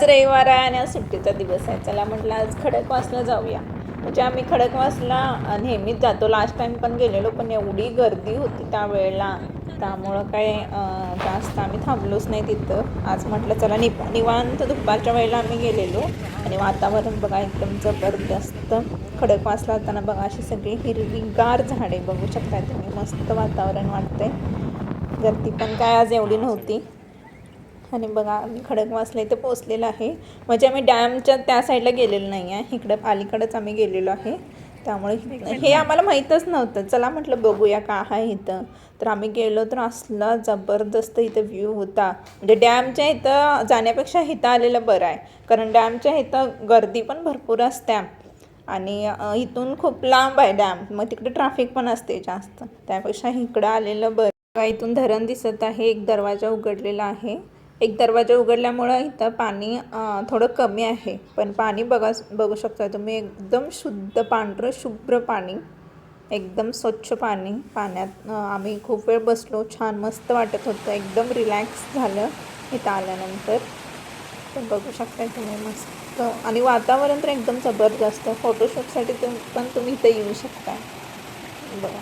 आज रविवार आहे आणि आज सुट्टीचा दिवस आहे. चला म्हटलं आज खडकवासला जाऊया. म्हणजे आम्ही खडकवासला नेहमीच जातो. लास्ट टाईम पण गेलेलो पण एवढी गर्दी होती त्यावेळेला त्यामुळं काय जास्त आम्ही थांबलोच नाही तिथं. आज म्हटलं चला निपा निवांत दुपारच्या वेळेला आम्ही गेलेलो. आणि वातावरण बघा एकदम जबरदस्त. खडकवासला जाताना बघा अशी सगळी हिरवीगार झाडे बघू शकता तुम्ही. मस्त वातावरण वाटतंय. गर्दी पण काय आज एवढी नव्हती. आणि बघा आम्ही खडकवासला इथं पोचलेलं आहे. म्हणजे आम्ही डॅमच्या त्या साईडला गेलेलो नाही आहे इकडं अलीकडंच आम्ही गेलेलो आहे. त्यामुळे हे आम्हाला माहीतच नव्हतं. चला म्हटलं बघूया का आहे इथं. तर आम्ही गेलो तर असला जबरदस्त इथं व्ह्यू होता. म्हणजे डॅमच्या इथं जाण्यापेक्षा इथं आलेलं बरं आहे. कारण डॅमच्या इथं गर्दी पण भरपूर असत्या आणि इथून खूप लांब आहे डॅम. मग तिकडे ट्रॅफिक पण असते जास्त. त्यापेक्षा इकडं आलेलं बरं. इथून धरण दिसत आहे. एक दरवाजा उघडलेला आहे. एक दरवाजा उघडल्यामुळं इथं पाणी थोडं कमी आहे. पण पाणी बघा बघू शकता तुम्ही एकदम शुद्ध पांढरं शुभ्र पाणी. एकदम स्वच्छ पाणी. पाण्यात आम्ही खूप वेळ बसलो. छान मस्त वाटत होतं. एकदम रिलॅक्स झालं इथं आल्यानंतर. तर बघू शकता तुम्ही मस्त. आणि वातावरण तर एकदम जबरदस्त. फोटोशूटसाठी तुम पण तुम्ही इथं येऊ शकता. बघा.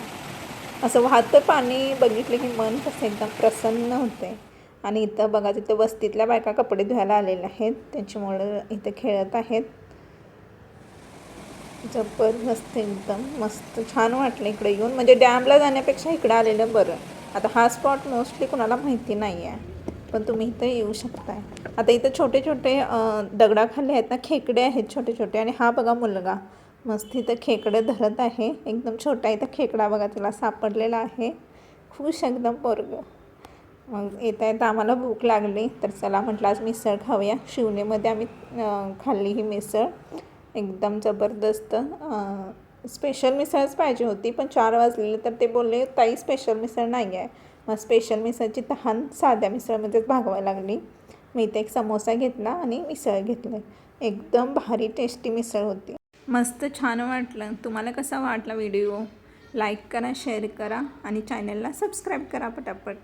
असं वाहतं पाणी बघितलं की मन कसं एकदम प्रसन्न होते आणि इथं बघा तिथं वस्तीतल्या बायका कपडे धुवायला आलेल्या आहेत. त्याच्यामुळं इथं खेळत आहेत. जबरदस्त एकदम मस्त छान वाटलं इकडे येऊन. म्हणजे डॅमला जाण्यापेक्षा इकडं आलेलं बरं. आता हा स्पॉट मोस्टली कुणाला माहिती नाही आहे. पण तुम्ही इथं येऊ शकताय. आता इथं छोटे छोटे दगडाखाली आहेत ना खेकडे आहेत छोटे छोटे. आणि हा बघा मुलगा मस्त इथं खेकडे धरत आहे. एकदम छोटा इथं खेकडा बघा तिला सापडलेला आहे. खुश एकदम पोरग. मग येता येता आम्हाला भूक लागली. तर चला म्हटलं आज मिसळ खाऊया. शिवनेमध्ये आम्ही खाल्ली ही मिसळ. एकदम जबरदस्त. स्पेशल मिसळच पाहिजे होती पण चार वाजलेले तर ते बोलले ताई स्पेशल मिसळ नाही आहे. मग स्पेशल मिसळची तहान साध्या मिसळमध्येच भागवायला लागली. मी इथे एक समोसा घेतला आणि मिसळ घेतलं. एकदम भारी टेस्टी मिसळ होती. मस्त छान वाटलं. तुम्हाला कसा वाटला व्हिडिओ? लाईक करा शेअर करा आणि चॅनलला सबस्क्राईब करा पटापट.